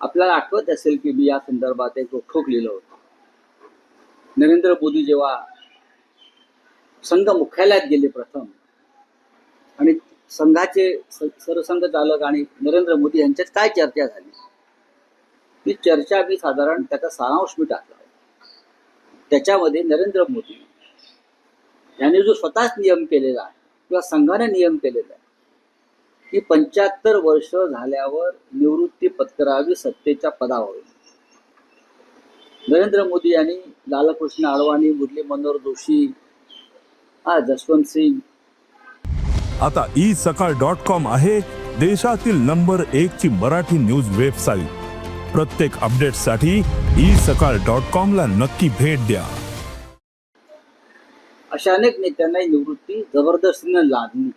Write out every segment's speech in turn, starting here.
आपल्याला आठवत असेल की मी या संदर्भात एक रोखोक लिहिलं होतं. नरेंद्र मोदी जेव्हा संघ मुख्यालयात गेले प्रथम आणि संघाचे सरसंघ चालक आणि नरेंद्र मोदी यांच्यात काय चर्चा झाली? ती चर्चा मी साधारण त्याचा सारांश मी टाकला त्याच्यामध्ये नरेंद्र मोदी यांनी जो स्वतःच नियम केलेला आहे किंवा संघाने नियम केलेला आहे की पंच्याहत्तर वर्ष झाल्यावर निवृत्त पत्करावी सत्तेच्या पदावरून नरेंद्र मोदी यांनी लालकृष्ण अडवाणी मुरली मनोहर जोशी हा जसवंत सिंग. आता ई सकाळ डॉट कॉम आहे देशातील नंबर एक ची मराठी न्यूज वेबसाईट. प्रत्येक अपडेटसाठी ई सकाळ डॉट कॉम ला नक्की भेट द्या. अशा अनेक नेत्यांना निवृत्ती जबरदस्तीनं लादली.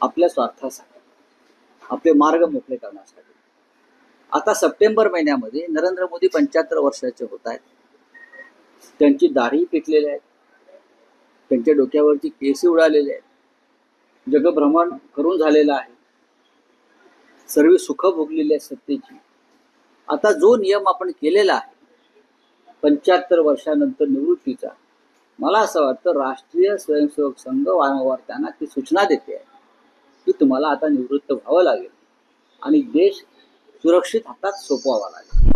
आपल्या स्वार्थासाठी. आपले मार्ग मोकळे करण्यासाठी. आता सप्टेंबर महिन्यामध्ये नरेंद्र मोदी पंच्याहत्तर वर्षाचे होत आहेत. त्यांची दाढी पिकलेली आहे. त्यांच्या डोक्यावरची केसी उडालेले आहेत. जगभ्रमण करून झालेलं आहे. सर्व सुख भोगलेली आहेत सत्तेची. आता जो नियम आपण केलेला आहे पंच्याहत्तर वर्षानंतर निवृत्तीचा मला असं वाटतं राष्ट्रीय स्वयंसेवक संघ वारंवार त्यांना ती सूचना देते आहे. तुम्हाला आता निवृत्त व्हावं लागेल. आणि देश सुरक्षित हातात सोपवावा लागेल.